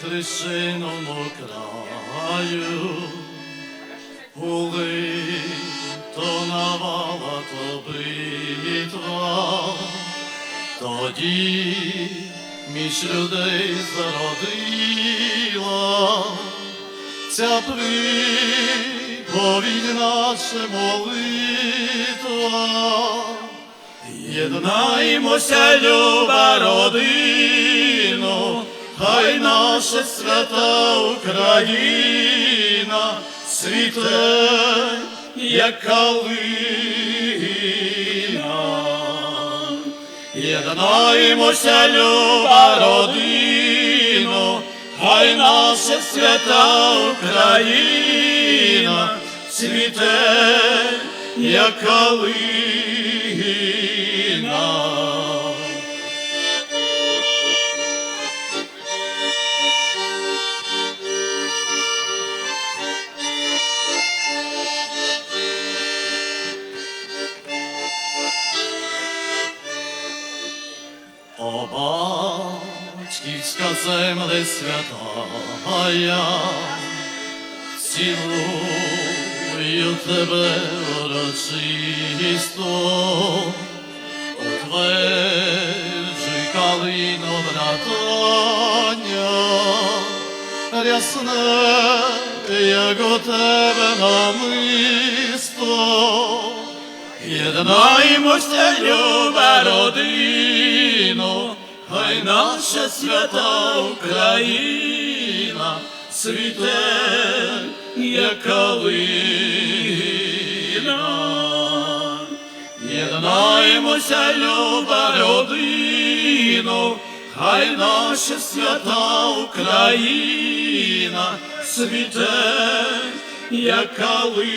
хрещеному краю, Ули то навала, то битва, тоді між людей зародила ця приповідь наша молитва. Єднаймося, люба родино, хай наша свята Україна світе, як калина. Єднаймося, люба родино, хай наша свята Україна світе, як калина. О, батьківська земле святая, цілую тебе урочисто, утверджуй калино братання, рясне, як у тебе намисто. Єднаймося, люба родино, хай наша свята Україна світе, як калина. Єднаймося, люба родино, хай наша свята Україна світе, як калина.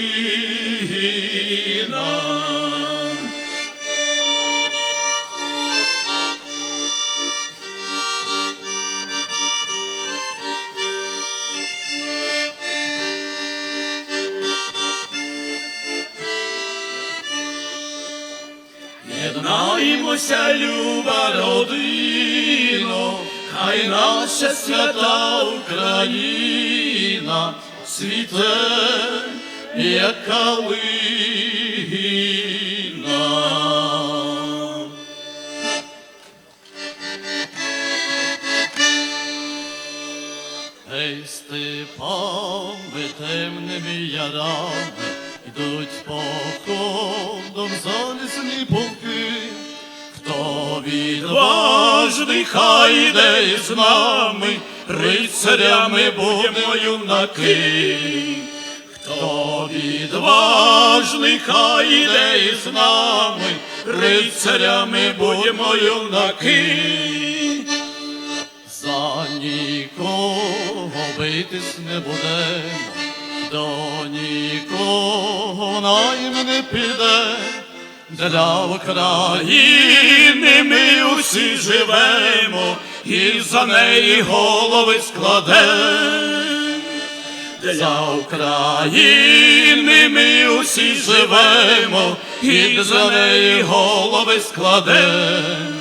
Єднаймося, люба родино, хай наша свята Україна світе, як калина. Ей, степами темними ярами йдуть походом залізні полки. Відважний, хай йде з нами, рицарями будемо юнаки. Хто відважний, хай йде з нами, рицарями будемо юнаки. За нікого битись не будемо, до нікого найм не піде. Для України ми усі живемо, і за неї голови складемо. Для України ми усі живемо, і за неї голови складемо.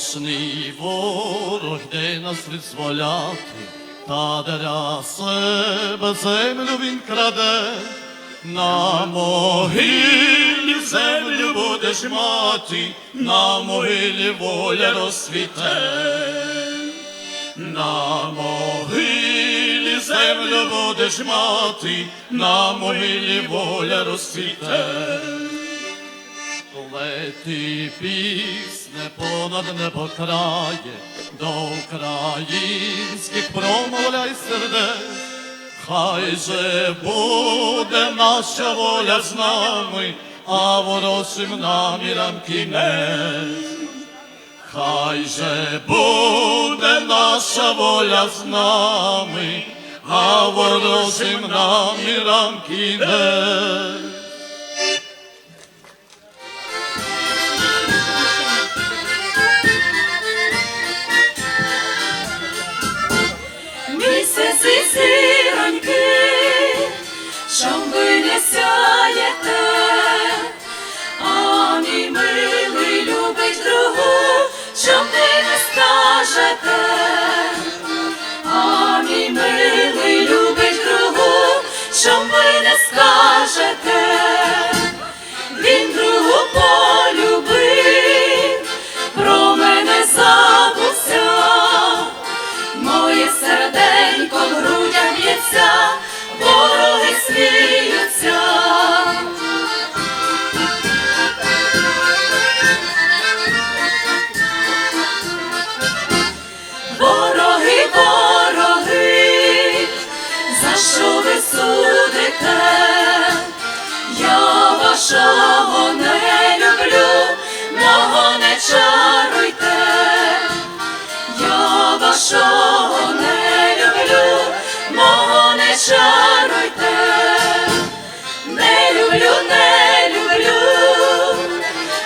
Кожний ворог де нас визволяти, та для себе землю він краде, на могилі землю будеш мати, на могилі воля розцвіте. На могилі землю будеш мати, на могилі воля розцвіте. Лети пісне понад небо крає, до українських промовляй сердець, хай же буде наша воля з нами, а ворожим намірам кінець. Хай же буде наша воля з нами, а ворожим намірам кінець. Скажете, а мій милий любить кругу, що ви не скажете, Я не люблю, мого не чаруйте, я вашого не люблю, мого не чаруйте, не люблю, не люблю,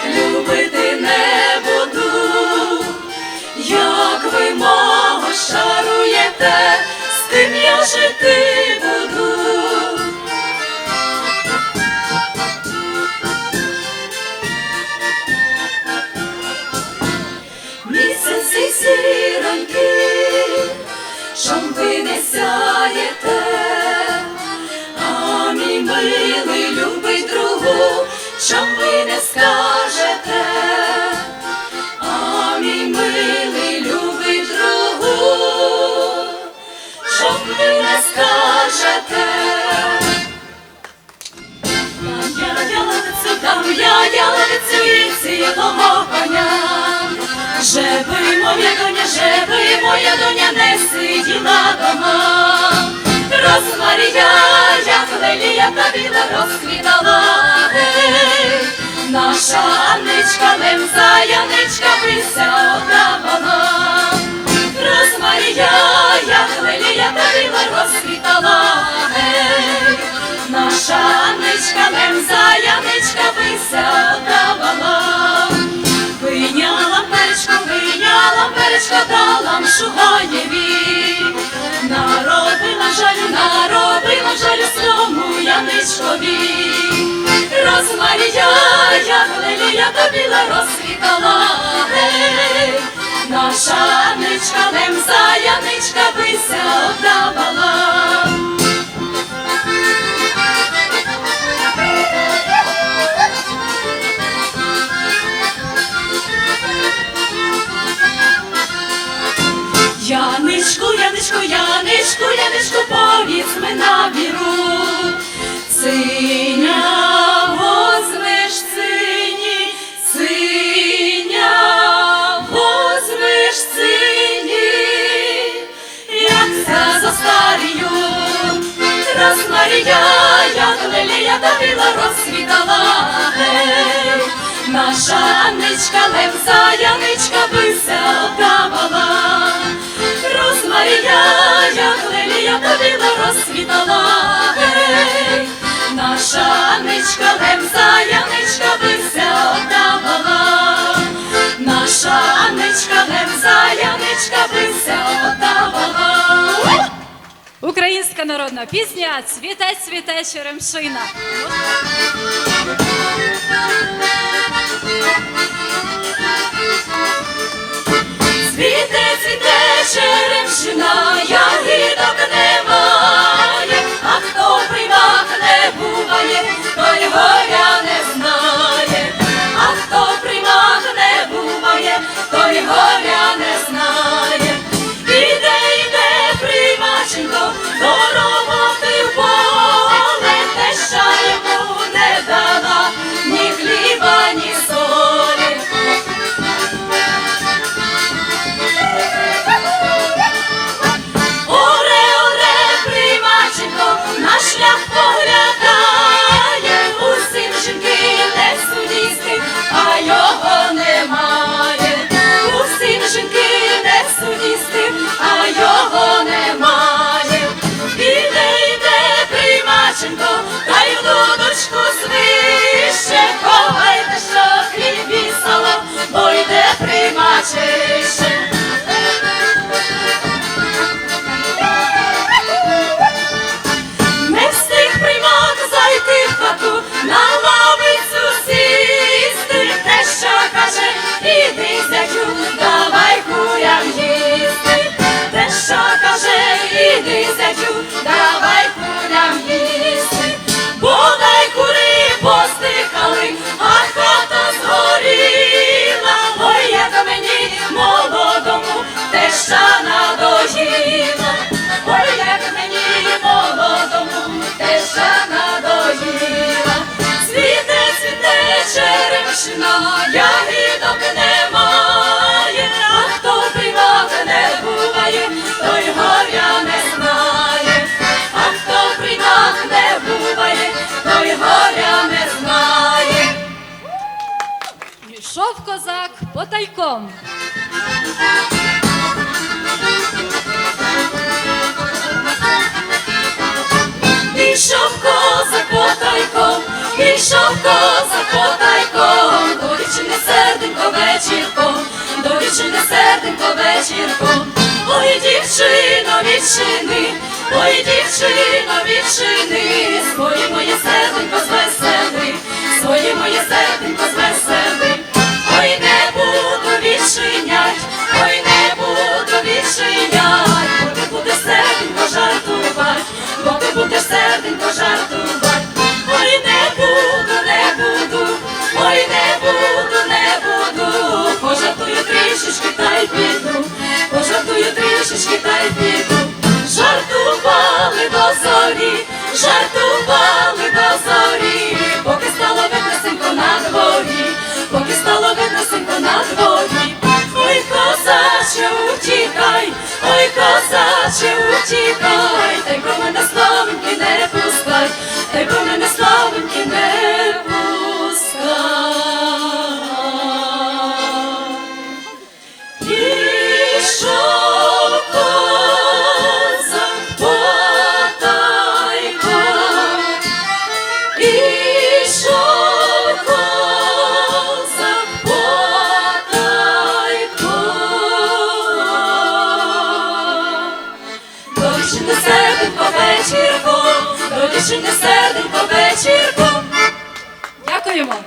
любити не буду. Як ви мого шаруєте, з тим я жити Жеби моя доня, жеби моя доня, не сиділа дома. Розмарія, як лелія та біла розквітала, гей. Наша Анничка, лемза, Яничка, вися Анничка, лемза, Яничка, вися одавала. Виняла перечко, виняла перечко, дала шугаєві. Наробила жалю, наробила жалю свому Яничкові. Розмарія, як лелія та біла розквітала, гей. Наша Анничка, лемза, Яничка, бися оддавала. Розмарія, як лелія та біла розквітала, гей. Наша Анничка, левза, Яничка, бися отдавала. Розмарія, як лелія та біла розквітала, гей. Наша Анничка, левза, Яничка, бися отдавала. Наша Анничка, левза, народна пісня Цвіте, цвіте черемшина. Цвіте, цвіте черемшина, ягідок немає, тайком. Пішов козак потайком, пішов козак потайком, до дівчини серденько вечірком, до дівчини серденько вечірком, ой дівчино вітчини, ой дівчино вітчини, своє моє серденько звесели, своє моє серденько звесели. відай віку, жартували до зорі, жартували до зорі. вечірком. Дякуємо.